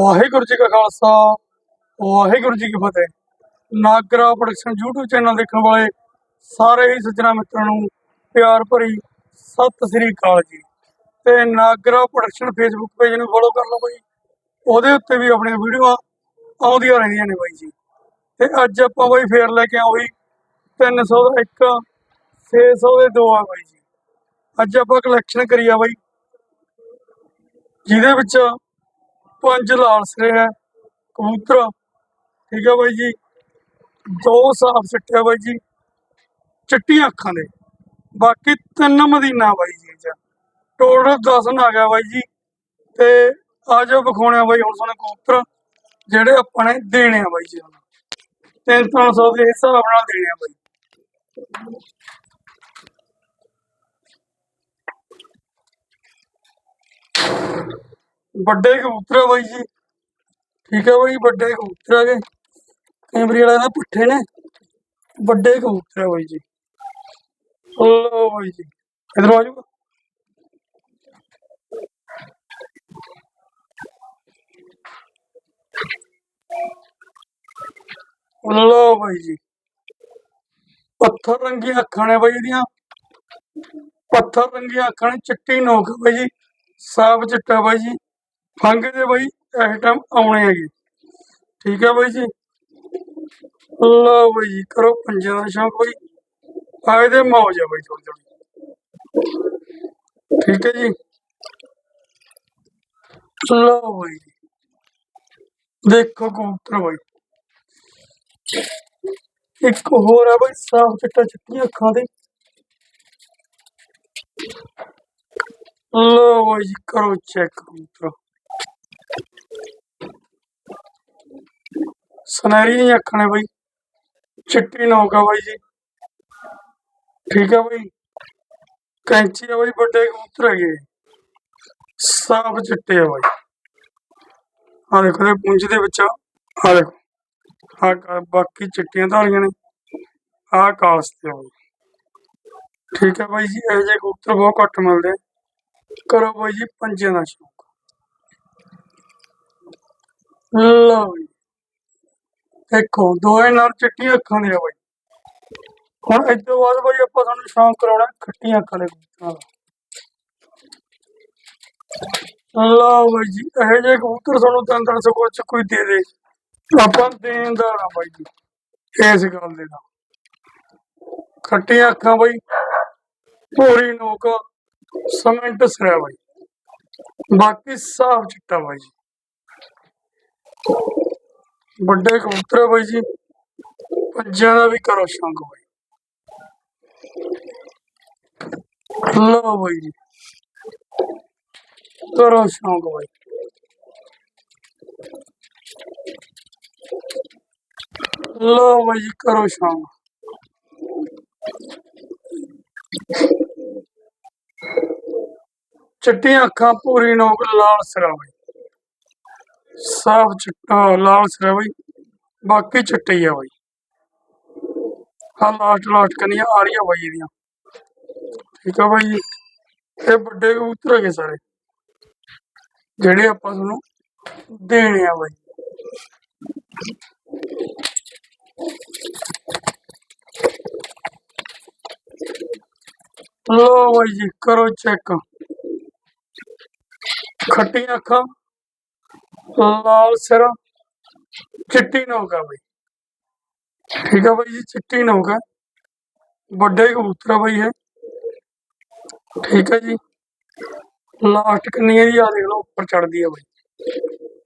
ਵਾਹਿਗੁਰੂ ਜੀ ਕਾ ਖਾਲਸਾ, ਵਾਹਿਗੁਰੂ ਜੀ ਕੀ ਫਤਿਹ। Nagra production YouTube channel ਦੇਖਣ ਵਾਲੇ ਸਾਰੇ ਹੀ ਸੱਜਣਾ ਮਿੱਤਰਾਂ ਨੂੰ ਪਿਆਰ ਭਰੀ ਸਤਿ ਸ੍ਰੀ ਅਕਾਲ ਜੀ। ਤੇ ਨਾਗਰਾ ਪ੍ਰੋਡਕਸ਼ਨ ਫੇਸਬੁੱਕ ਪੇਜ ਨੂੰ ਫੋਲੋ ਕਰ ਲਓ ਬਾਈ। ਉਹਦੇ ਉੱਤੇ ਵੀ ਆਪਣੀਆਂ ਵੀਡੀਓਆਂ ਆਉਂਦੀਆਂ ਰਹਿੰਦੀਆਂ ਨੇ ਬਾਈ ਜੀ। ਤੇ ਅੱਜ ਆਪਾਂ ਬਾਈ ਫੇਰ ਲੈ ਕੇ ਆਉਂ 300 ਦਾ ਇੱਕ 600 ਦੇ ਦੋ ਆ ਬਾਈ ਜੀ। ਅੱਜ ਆਪਾਂ ਕਲੈਕਸ਼ਨ ਕਰੀ ਆ ਬਾਈ। ਜਿਹਦੇ ਵਿੱਚ ਪੰਜ ਲਾਲ ਸਿਰੇ ਹੈ, ਕਬੂਤਰ ਠੀਕ ਹੈ ਬਾਈ ਜੀ। ਦੋ ਸਾਫ਼ ਸਿੱਟੇ ਬਾਈ ਜੀ। ਚਿੱਟੀਆਂ ਅੱਖਾਂ ਦੇ। ਬਾਕੀ ਤਿੰਨ ਮਦੀਨਾ ਬਾਈ ਜੀ ਚ ਟੋਟਲ 10 ਨਾ ਗਿਆ ਬਾਈ ਜੀ। ਤੇ ਆ ਜਾਓ ਵਿਖਾਉਣੇ ਆ ਬਾਈ ਹੁਣ ਸਾਨੂੰ ਕਬੂਤਰ। ਜਿਹੜੇ ਆਪਾਂ ਨੇ ਦੇਣੇ ਆ ਬਾਈ ਜੀ ਹੁਣ। 300 ਦੇ ਹਿਸਾਬ ਨਾਲ ਦੇਣੇ ਆ ਬਾਈ। ਵੱਡੇ ਕਬੂਤਰ ਆ ਬਾਈ ਜੀ। ਠੀਕ ਹੈ ਬਾਈ, ਵੱਡੇ ਕਬੂਤਰ ਆ ਗਏ। ਕੈਮਰੇ ਵਾਲਾ ਨਾ ਪੁੱਠੇ ਨੇ। ਵੱਡੇ ਕਬੂਤਰ ਆ ਬਾਈ ਜੀ। ਲੋ ਬਾਈ ਜੀ, ਇਧਰ ਆ ਜਾਓ ਲੋ ਬਾਈ ਜੀ। ਪੱਥਰ ਰੰਗੀਆਂ ਅੱਖਾਂ ਨੇ ਬਾਈ ਇਹਦੀਆਂ। ਪੱਥਰ ਰੰਗੀਆਂ ਅੱਖਾਂ ਨੇ। ਚਿੱਟੀ ਨੋਕ ਬਾਈ ਜੀ। ਸਾਫ਼ ਚਿੱਟਾ ਬਾਈ ਜੀ। ਫੰਗ ਦੇ ਬਾਈ, ਇਸ ਟਾਈਮ ਆਉਣੇ ਹੈਗੇ। ਠੀਕ ਹੈ ਬਾਈ ਜੀ? ਲਓ ਬਾਈ ਜੀ, ਕਰੋ ਪੰਜਾਂ ਦਾ ਸ਼ੌਂਕ ਬਾਈ। ਆਏ ਦੇ ਮੌਜ ਆ ਬਾਈ ਥੋੜੀ ਥੋੜੀ ਠੀਕ ਹੈ ਜੀ? ਲਓ ਬਾਈ ਦੇਖੋ ਕਬੂਤਰ ਬਾਈ। ਇੱਕ ਹੋਰ ਆ ਬਾਈ, ਸਾਫ਼ ਚਿੱਟਾ ਚਿੱਟੀਆਂ ਅੱਖਾਂ ਦੇ ਲਓ ਬਾਈ ਜੀ, ਕਰੋ ਚੈੱਕ ਕਬੂਤਰ। ਸੁਨਹਿਰੀ ਦੀਆਂ ਅੱਖਾਂ ਨੇ ਬਾਈ। ਚਿੱਟੀ ਨੋਕ ਆ ਬਾਈ ਜੀ। ਠੀਕ ਆ ਬਾਈ। ਕੈਂਚੀ ਆ ਬਾਈ, ਵੱਡੇ ਕਬੂਤਰ ਹੈਗੇ। ਸਾਫ਼ ਚਿੱਟੇ ਆ ਬਾਈ। ਆ ਦੇਖੋ ਦੇ ਪੁੰਜ ਦੇ ਵਿੱਚ ਆ। ਦੇਖੋ। ਆ ਬਾਕੀ ਚਿੱਟੀਆਂ ਧਾਰੀਆਂ ਨੇ। ਆ ਕਾਲਸ ਤੇ ਆ ਬਾਈ। ਠੀਕ ਹੈ ਬਾਈ ਜੀ, ਇਹ ਜਿਹੇ ਕਬੂਤਰ ਬਹੁਤ ਘੱਟ ਮਿਲਦੇ ਕਰੋ ਬਾਈ ਜੀ ਪੰਜੇ ਦਾ ਸ਼ੌਕ। ਲਓ ਜੀ। ਦੇਖੋ ਦੋਏ ਨਾਲ ਚਿੱਟੀਆਂ ਅੱਖਾਂ ਦੇ ਆ ਬਾਈ। ਹੁਣ ਇਸ ਤੋਂ ਬਾਅਦ ਬਾਈ ਆਪਾਂ ਤੁਹਾਨੂੰ ਸ਼ੌਂਕ ਕਰਾਉਣਾ ਖੱਟੀਆਂ ਅੱਖਾਂ ਦੇ ਕਬੂਤਰਾਂ ਲਓ ਬਾਈ ਜੀ, ਇਹ ਜਿਹੇ ਕਬੂਤਰ ਤੁਹਾਨੂੰ ਤੰਦਰ ਸਕੋ ਚ ਕੋਈ ਦੇ ਦੇ। ਆਪਾਂ ਦੇਂਦਾ ਨਾ ਬਾਈ ਜੀ, ਇਸ ਗੱਲ ਦੇ ਨਾਲ। ਖੱਟੀਆਂ ਅੱਖਾਂ ਬਾਈ, ਭੋਰੀ ਨੋਕ, ਸਮੈਂਟ ਸਿਰਾ ਬਾਈ। ਬਾਕੀ ਸਾਫ਼ ਚਿੱਟਾ ਬਾਈ ਜੀ। ਵੱਡੇ ਕਬੂਤਰ ਆ ਬਾਈ ਜੀ। ਪੰਜਾਂ ਦਾ ਵੀ ਕਰੋ ਸ਼ੌਂਕ ਬਾਈ। ਲਓ ਬਾਈ ਜੀ। ਕਰੋ ਸ਼ੌਂਕ ਬਾਈ। ਲਓ ਬਾਈ ਜੀ, ਕਰੋ ਸ਼ੌਂਕ। ਚਿੱਟੀਆਂ ਅੱਖਾਂ ਪੂਰੀ ਨੋਕ, ਲਾਲ ਸਿਰਾ ਬਾਈ ਸਾਫ਼ ਚਿੱਟਾ ਲਾਲ ਸਿਰਾ ਬਾਈ ਬਾਕੀ ਚਿੱਟੇ ਹੀ ਆ ਬਾਈ ਹਾਂ ਲਾਸਟ ਲਾਸਟ ਕਨੀਆਂ ਆ ਰਹੀਆਂ ਬਾਈ ਇਹਦੀਆਂ ਠੀਕ ਆ ਬਾਈ ਜੀ ਇਹ ਵੱਡੇ ਕਬੂਤਰ ਹੈਗੇ ਸਾਰੇ ਜਿਹੜੇ ਆਪਾਂ ਤੁਹਾਨੂੰ ਦੇਣੇ ਆ ਬਾਈ ਲੋ ਬਾਈ ਜੀ ਕਰੋ ਚੈੱਕ ਖੱਟੀਆਂ ਅੱਖਾਂ ਲਾਲ ਸਿਰ ਚਿੱਟੀ ਨੋਕ ਆ ਬਾਈ। ਠੀਕ ਆ ਬਾਈ ਜੀ, ਚਿੱਟੀ ਨੋਕ ਆ। ਵੱਡੇ ਕਬੂਤਰ ਆ ਬਾਈ ਇਹ। ਠੀਕ ਹੈ ਜੀ। ਲਾਸਟ ਕਿੰਨੀ ਹੈ ਜੀ ਆ ਦੇਖ ਲਓ, ਉੱਪਰ ਚੜਦੀ ਆ ਬਾਈ।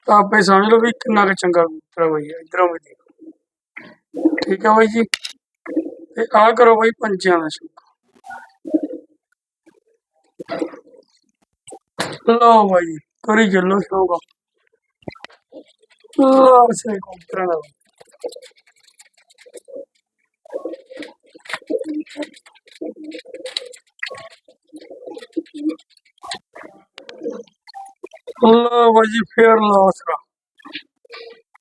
ਤਾਂ ਆਪੇ ਸਮਝ ਲਓ ਵੀ ਕਿੰਨਾ ਕੁ ਚੰਗਾ ਕਬੂਤਰ ਆ ਬਾਈ ਇਧਰੋਂ ਵੀ ਦੇਖੋ ਠੀਕ ਹੈ ਬਾਈ ਜੀ। ਤੇ ਆ ਕਰੋ ਬਾਈ ਪੰਛੀਆਂ ਦਾ ਸ਼ੌਕ ਲਓ ਬਾਈ ਕਰੀ ਚੱਲੋ ਸ਼ੌਕ ਲਓ ਸੇ ਕਬੂਤਰਾਂ ਦਾ ਬਾਈ। ਫੇਰ ਲਾਸਰਾ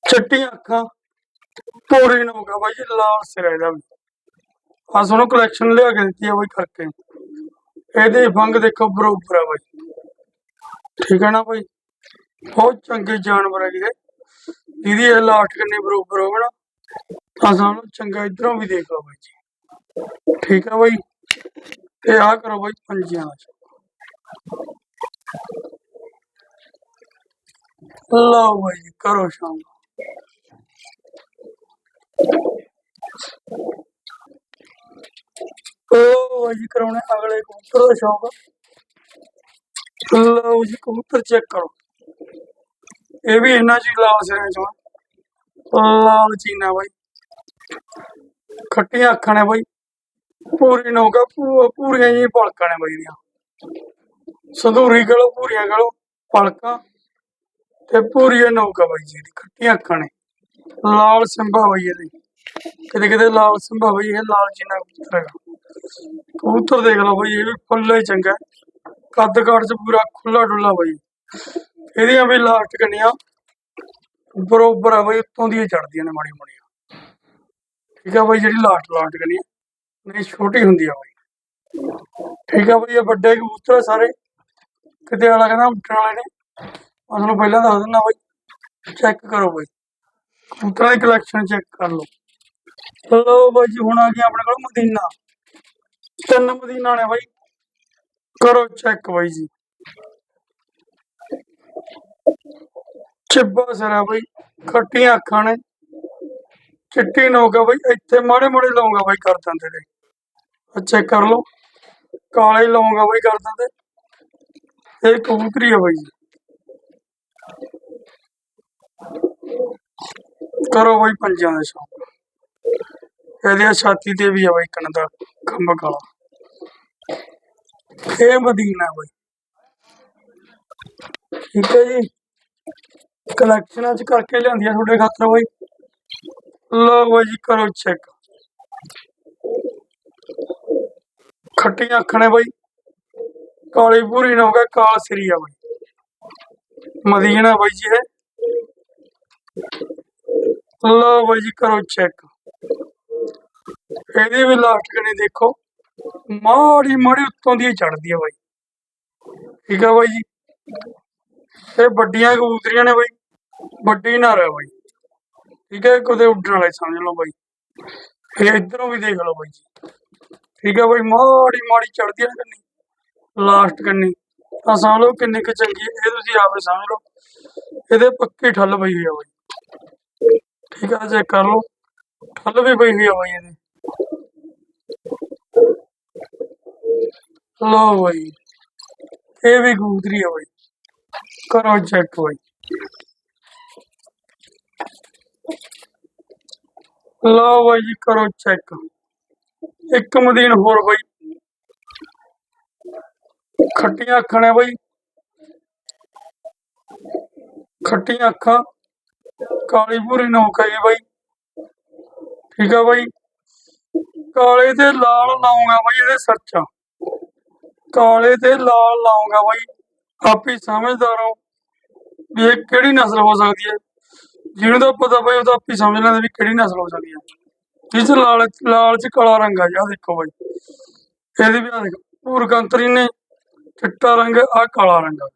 ਚਿੱਟੀਆਂ ਅੱਖਾਂ ਤੋਰੀ ਨੂੰ ਹੋਗਾ ਬਾਈ ਜੀ ਲਾਲ ਸਿਰ ਇਹਦਾ ਵੀ ਆ ਸੁਣੋ ਕਲੈਕਸ਼ਨ ਲਿਆ ਕੇ ਦਿੱਤੀ ਆ ਬਾਈ ਕਰਕੇ ਇਹਦੇ ਫੰਗ ਦੇਖੋ ਬਰੋਬਰ ਆ ਬਾਈ ਠੀਕ ਹੈ ਨਾ ਬਾਈ ਬਹੁਤ ਚੰਗੇ ਜਾਨਵਰ ਹੈਗੇ ਜਿਹੜੇ ਜਿਹਦੀ ਇਹ ਲਾਸਟ ਕਿੰਨੇ ਬਰੋਬਰ ਹੋਵੇ ਤਾਂ ਸਾਨੂੰ ਚੰਗਾ ਇਧਰੋਂ ਵੀ ਦੇਖ ਲਓ ਬਾਈ ਜੀ। ਠੀਕ ਆ ਬਾਈ? ਤੇ ਆ ਕਰੋ ਬਾਈ ਪੰਜਿਆਂ ਲਓ ਬਾਈ ਜੀ, ਕਰੋ ਸ਼ਾਮ। ਉਹ ਬਾਈ ਕਰਾਉਣੇ ਅਗਲੇ ਕਬੂਤਰ ਦਾ ਸ਼ੌਕ। ਲਓ ਜੀ ਕਬੂਤਰ ਚੈੱਕ ਕਰੋ। ਇਹ ਵੀ ਇਹਨਾਂ ਜੀ ਲਾਲ ਸਿਰਾਂ ਚੋਂ। ਆ। ਲਾਲ ਚੀਨਾ ਬਾਈ। ਖੱਟੀਆਂ ਅੱਖਾਂ ਨੇ ਬਾਈ। ਪੂਰੀ ਨੌਕਾ ਪੂਰੀਆਂ ਜੀ ਪਲਕਾਂ ਨੇ ਬਾਈ ਦੀਆਂ ਸੰਧੂਰੀ ਗਲੋ ਪੂਰੀਆਂ ਗਲੋ ਪਲਕਾਂ ਤੇ ਪੂਰੀ ਨੌਕਾ ਬਾਈ ਜੀ ਦੀ ਖੱਟੀਆਂ ਅੱਖਾਂ ਨੇ। ਲਾਲ ਸਿੰਬਾ ਬਾਈ ਇਹਦੀ। ਕਿਤੇ ਕਿਤੇ ਲਾਲ ਸਿੰਬਾ ਬਾਈ ਇਹ ਲਾਲ ਚੀਨਾ ਕਬੂਤਰ ਹੈਗਾ। ਕਬੂਤਰ ਦੇਖ ਲਓ ਬਾਈ, ਇਹ ਵੀ ਫੁੱਲ ਹੀ ਚੰਗਾ। ਕੱਦ ਕਾਠ ਚ ਪੂਰਾ ਖੁੱਲਾ ਡੁੱਲਾ ਬਾਈ। ਇਹਦੀਆਂ ਵੀ ਲਾਸਟ ਕੰਨੀਆਂ ਬਰੋਬਰ ਆ ਬਾਈ, ਉੱਤੋਂ ਦੀਆਂ ਚੜਦੀਆਂ ਨੇ ਮਾੜੀ ਮਾੜੀਆਂ। ਠੀਕ ਆ ਬਾਈ, ਜਿਹੜੀ ਲਾਸਟ ਲਾਸਟ ਕੰਨੀ ਨਹੀਂ, ਛੋਟੀ ਹੁੰਦੀ ਆ ਬਾਈ। ਠੀਕ ਆ ਬਾਈ, ਇਹ ਵੱਡੇ ਕਬੂਤਰ ਆ ਸਾਰੇ। ਕਿਤੇ ਵਾਲਾ ਕਹਿੰਦਾ ਉੱਠਣ ਵਾਲੇ ਨੇ। ਤੁਹਾਨੂੰ ਪਹਿਲਾਂ ਦੱਸ ਦਿੰਦਾ ਬਾਈ ਚੈੱਕ ਕਰੋ ਬਾਈ। ਕਬੂਤਰਾਂ ਦੀ ਕਲੈਕਸ਼ਨ ਚੈੱਕ ਕਰ ਲਓ। ਲਓ ਬਾਈ ਜੀ, ਹੁਣ ਆ ਗਿਆ ਆਪਣੇ ਕੋਲ ਮਦੀਨਾ। ਤਿੰਨ ਮਦੀਨਾ ਨੇ ਬਾਈ। ਕਰੋ ਚੈੱਕ ਬਾਈ ਜੀ। ਚਿੱਬਾ ਸਿਰਾ ਬਾਈ ਖੱਟੀਆਂ ਅੱਖਾਂ ਨੇ। ਚਿੱਟੀ ਨੋਕ ਆ ਬਾਈ, ਇੱਥੇ ਮਾੜੇ ਮਾੜੇ ਲਾਉਂਗਾ ਬਾਈ ਕਰ ਦਿੰਦੇ ਨੇ। ਆ ਕਰ ਲਓ। ਕਾਲੇ ਲਾਉਂਗਾ ਬਾਈ ਕਰ ਦਿੰਦੇ। ਇਹ ਕਬੂਤਰੀ ਆ ਬਾਈ। ਕਰੋ ਬਈ ਪੰਜਾਂ ਦੇ ਸ਼ੌਕ। ਇਹਦੇ ਛਾਤੀ ਤੇ ਵੀ ਆ ਬਾਈ ਕਣ ਦਾ ਖੰਭ ਕਾਲਾ ਇਹ ਮਦੀਨਾ ਬਈ। ਠੀਕ ਹੈ ਜੀ। ਕਲੈਕਸ਼ਨਾਂ ਚ ਕਰਕੇ ਲਿਆਂਦੀਆਂ ਤੁਹਾਡੇ ਖਾਤਰ ਬਾਈ। ਲਓ ਬਾਈ ਜੀ, ਕਰੋ ਚੈੱਕ ਖੱਟੀਆਂ ਅੱਖਾਂ ਨੇ ਬਾਈ। ਕਾਲੀ ਪੂਰੀ ਨਾ ਹੋ ਗਿਆ, ਕਾਲ ਸਰੀ ਆ ਬਾਈ। ਮਦੀਨਾ ਬਾਈ ਜੀ ਹੈ ਲਓ ਬਾਈ ਜੀ, ਕਰੋ ਚੈੱਕ ਇਹਦੀ ਵੀ ਲਾਸਟ ਕਨੇ ਦੇਖੋ। ਮਾੜੀ ਮਾੜੀ ਉੱਤੋਂ ਦੀ ਚੜਦੀ ਆ ਬਾਈ। ਠੀਕ ਆ ਬਾਈ ਜੀ। ਇਹ ਵੱਡੀਆਂ ਕਬੂਤਰੀਆਂ ਨੇ ਬਾਈ। ਵੱਡੀ ਨਾ ਰਹਿ ਬਾਈ। ਠੀਕ ਹੈ, ਕਦੇ ਉੱਡਣ ਵਾਲੇ ਸਮਝ ਲਓ ਬਾਈ। ਇਹ ਇਧਰੋਂ ਵੀ ਦੇਖ ਲਓ ਬਾਈ ਠੀਕ ਹੈ ਬਾਈ, ਮਾੜੀ ਮਾੜੀ ਚੜਦੀ ਆ ਕੰਨੀ। ਲਾਸਟ ਕੰਨੀ। ਤਾਂ ਸਮਝ ਲਓ ਕਿੰਨੀ ਕੁ ਚੰਗੀ ਹੈ। ਇਹ ਤੁਸੀਂ ਆਪੇ ਸਮਝ ਲਓ। ਇਹਦੇ ਪੱਕੀ ਠੱਲ ਪਈ ਹੋਈ ਆ ਬਾਈ। ਠੀਕ ਆ ਚੈੱਕ ਕਰ ਲਓ। ਠੱਲ ਵੀ ਪਈ ਹੋਈ ਆ ਬਾਈ ਇਹਦੇ। ਲਓ ਬਾਈ। ਇਹ ਵੀ ਕਬੂਤਰੀ ਆ ਬਾਈ। ਕਰੋ ਚੈੱਕ ਬਾਈ। ਲਓ ਬਾਈ ਜੀ, ਕਰੋ ਚੈੱਕ ਇੱਕ ਮਦੀਨ ਹੋਰ ਬਾਈ। ਖੱਟੀਆਂ ਅੱਖਾਂ ਨੇ ਬਾਈ। ਖੱਟੀਆਂ ਅੱਖਾਂ। ਕਾਲੀ ਭੂਰੀ ਨੋਕ ਹੈ ਬਾਈ। ਠੀਕ ਆ ਬਾਈ। ਕਾਲੇ ਤੇ ਲਾਲ ਲਾਉਂਗਾ ਬਾਈ ਇਹਦੇ ਸੱਚਾ ਕਾਲੇ ਤੇ ਲਾਲ ਲਾਉਂਗਾ ਬਾਈ। ਆਪੀ ਸਮਝਦਾਰ ਹੋ ਵੀ ਇਹ ਕਿਹੜੀ ਨਸਲ ਹੋ ਸਕਦੀ ਹੈ? ਜਿਹਨੂੰ ਤਾਂ ਪਤਾ ਬਾਈ ਉਹ ਤਾਂ ਆਪੀ ਸਮਝ ਲੈਂਦੇ ਵੀ ਕਿਹੜੀ ਨਸਲ ਹੋ ਸਕਦੀ ਹੈ ਜਿਸ 'ਚ ਲਾਲ ਲਾਲ ਚ ਕਾਲਾ ਰੰਗ ਆ ਜੀ ਜਾ ਦੇਖੋ ਬਾਈ। ਇਹਦੀ ਵੀ ਆ ਦੇਖੋ, ਪੂਰਕੰਤਰੀ ਨੇ ਚਿੱਟਾ ਰੰਗ ਆ ਕਾਲਾ ਰੰਗ ਆ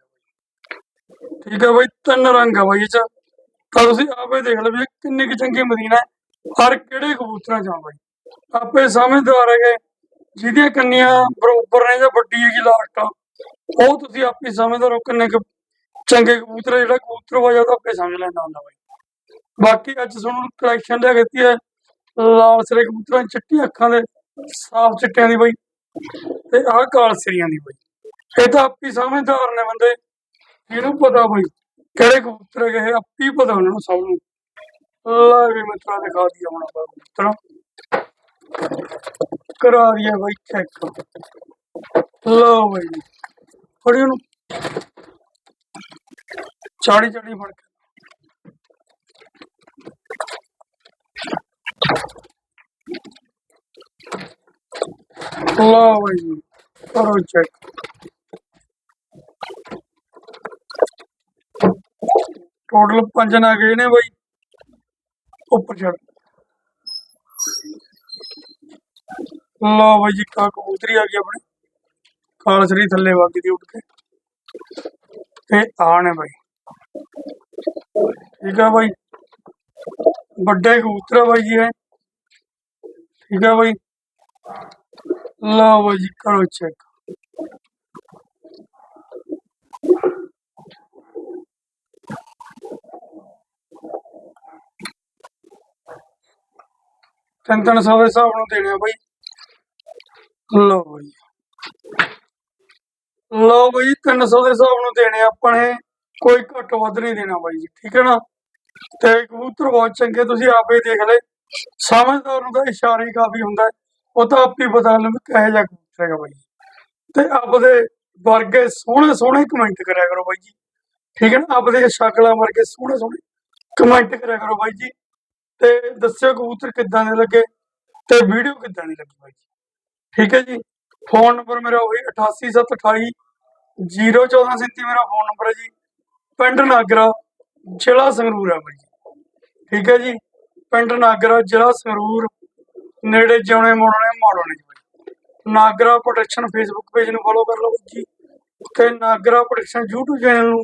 ਠੀਕ ਹੈ ਬਾਈ, ਤਿੰਨ ਰੰਗ ਆ ਬਾਈ ਇਹ ਚ। ਤਾਂ ਤੁਸੀਂ ਆਪੇ ਦੇਖ ਲਓ ਵੀ ਇਹ ਕਿੰਨੀ ਕੁ ਚੰਗੀ ਮਦੀਨਾ ਹੈ। ਹਰ ਕਿਹੜੇ ਕਬੂਤਰਾਂ ਚ ਆ ਬਾਈ। ਆਪੇ ਸਮਝਦਾਰ ਹੈਗੇ। ਜਿਹਦੀਆਂ ਕੰਨੀਆਂ ਬਰੋਬਰ ਨੇ ਜਾਂ ਵੱਡੀ ਹੈਗੀ ਲਾਸਟ ਆ, ਉਹ ਤੁਸੀਂ ਆਪੇ ਸਮਝਦਾਰ ਹੋ ਕਿੰਨੇ ਕੁ ਚੰਗੇ ਕਬੂਤਰ ਜਿਹੜਾ ਕਬੂਤਰ ਹੋ ਜਾਂਦਾ ਆਪੇ ਸਮਝ ਲੈਂਦਾ ਹੁੰਦਾ ਬਾਈ। ਬਾਕੀ ਅੱਜ ਤੁਹਾਨੂੰ ਕਲੈਕਸ਼ਨ ਲਿਆ ਕੀਤੀ ਹੈ, ਲਾਲ ਸਿਰੇ ਕਬੂਤਰਾਂ ਦੀ ਚਿੱਟੀ ਅੱਖਾਂ ਦੇ, ਸਾਫ਼ ਚਿੱਟਿਆਂ ਦੀ ਬਾਈ ਤੇ ਆਹ ਕਾਲ ਸਿਰੀਆਂ ਦੀ ਬਾਈ। ਇਹ ਤਾਂ ਆਪੀ ਸਮਝਦਾਰ ਨੇ ਬੰਦੇ, ਇਹਨੂੰ ਪਤਾ ਬਾਈ ਕਿਹੜੇ ਕਬੂਤਰ ਹੈਗੇ ਆਪੀ ਪਤਾ ਉਹਨਾਂ ਨੂੰ ਸਭ ਨੂੰ। ਲਾ ਵੀ ਮਿੱਤਰਾਂ ਦਿਖਾ ਦਿਆ ਹੁਣ ਆਪਾਂ ਕਬੂਤਰਾਂ। ਕਰਾ ਦਿਆ ਬਾਈ ਚੈੱਕ ਲਓ ਬਾਈ ਫੜੀ ਉਹਨੂੰ। ਚਾੜੀ ਚਾੜੀ ਫੜ ਕੇ ਲਓ ਬਾਈ ਕਰੋ ਚੈੱਕ ਟੋਟਲ ਪੰਜ ਨਾ ਗਏ ਨੇ ਬਾਈ। ਉੱਪਰ ਚੜ ਲਓ ਬਾਈ ਜੀ ਕਾ ਕਬੂਤਰੀ ਆ ਗਈ ਆਪਣੇ। ਕਾਲਸਰੀ ਥੱਲੇ ਵੱਗ ਦੀ ਉੱਡ ਕੇ। ਤੇ ਆ ਨੇ ਬਾਈ। ਠੀਕ ਆ ਬਾਈ। ਵੱਡੇ ਕਬੂਤਰ ਬਾਈ ਜੀ ਇਹ। ਠੀਕ ਆ ਬਾਈ। ਲਓ ਬਾਈ ਜੀ ਕਰੋ ਚੈੱਕ ਤਿੰਨ ਤਿੰਨ ਸੌ ਦੇ ਹਿਸਾਬ ਨੂੰ ਦੇਣੇ ਆ ਬਾਈ। ਲਓ ਬਾਈ। ਲਓ ਬਾਈ 300 ਦੇ ਹਿਸਾਬ ਨੂੰ ਦੇਣੇ ਆ ਆਪਾਂ ਨੇ। ਕੋਈ ਘੱਟ ਵੱਧ ਨਹੀਂ ਦੇਣਾ ਬਾਈ ਜੀ, ਠੀਕ ਹੈ ਨਾ? ਤੇ ਕਬੂਤਰ ਬਹੁਤ ਚੰਗੇ, ਤੁਸੀਂ ਆਪੇ ਦੇਖ ਲੈ ਸਮਝਦਾਰ ਨੂੰ ਤਾਂ ਇਸ਼ਾਰਾ ਹੀ ਕਾਫੀ ਹੁੰਦਾ। ਹੈ। ਉਹ ਤਾਂ ਆਪੇ ਪਤਾ ਲੱਗੂ ਵੀ ਕਿਹੋ ਜਿਹਾ ਕਬੂਤਰ ਹੈਗਾ ਬਾਈ। ਤੇ ਆਪਦੇ ਵਰਗੇ ਸੋਹਣੇ ਸੋਹਣੇ ਕਮੈਂਟ ਕਰਿਆ ਕਰੋ ਬਾਈ ਜੀ। ਠੀਕ ਹੈ ਨਾ? ਆਪਦੇ ਸ਼ਕਲਾਂ ਵਰਗੇ ਸੋਹਣੇ ਸੋਹਣੇ ਕਮੈਂਟ ਕਰਿਆ ਕਰੋ ਬਾਈ ਜੀ। ਤੇ ਦੱਸਿਓ ਕਬੂਤਰ ਕਿੱਦਾਂ ਦੇ ਲੱਗੇ ਤੇ ਵੀਡੀਓ ਕਿੱਦਾਂ ਦੀ ਲੱਗੀ ਬਾਈ ਜੀ। ਠੀਕ ਹੈ ਜੀ? ਫੋਨ ਨੰਬਰ ਮੇਰਾ ਉਹੀ 88728 01437 ਮੇਰਾ ਫੋਨ ਨੰਬਰ ਹੈ ਜੀ। ਪਿੰਡ ਨਾਗਰਾ, ਜ਼ਿਲ੍ਹਾ ਸੰਗਰੂਰ ਹੈ ਬਾਈ ਜੀ। ਠੀਕ ਹੈ ਜੀ? ਪਿੰਡ ਨਾਗਰਾ, ਜ਼ਿਲ੍ਹਾ ਸੰਗਰੂਰ। ਨੇੜੇ ਜਿਉਣੇ ਮੋੜਨੇ ਮੋੜਨੇ ਜੀ ਨਾਗਰਾ ਪ੍ਰੋਟੈਕਸ਼ਨ ਫੇਸਬੁੱਕ ਪੇਜ ਨੂੰ ਫੋਲੋ ਕਰ ਲਓ ਜੀ। ਤੇ ਨਾਗਰਾ ਪ੍ਰੋਟੈਕਸ਼ਨ YouTube ਚੈਨਲ ਨੂੰ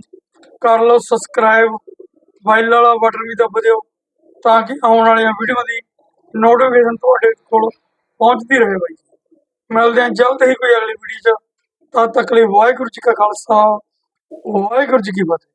ਕਰ ਲਓ ਸਬਸਕ੍ਰਾਈਬ ਬੈਲ ਵਾਲਾ ਬਟਨ ਵੀ ਦੱਬ ਦਿਓ, ਤਾਂ ਕਿ ਆਉਣ ਵਾਲੀਆਂ ਵੀਡੀਓ ਦੀ ਨੋਟੀਫਿਕੇਸ਼ਨ ਤੁਹਾਡੇ ਕੋਲ ਪਹੁੰਚਦੀ ਰਹੇ ਬਾਈ ਮਿਲਦੇ ਹਾਂ ਜਲਦ ਹੀ ਕੋਈ ਅਗਲੀ ਵੀਡੀਓ 'ਚ। ਤਦ ਤੱਕ ਲਈ ਵਾਹਿਗੁਰੂ ਜੀ ਕਾ ਖਾਲਸਾ, ਵਾਹਿਗੁਰੂ ਜੀ ਕੀ ਫਤਿਹ।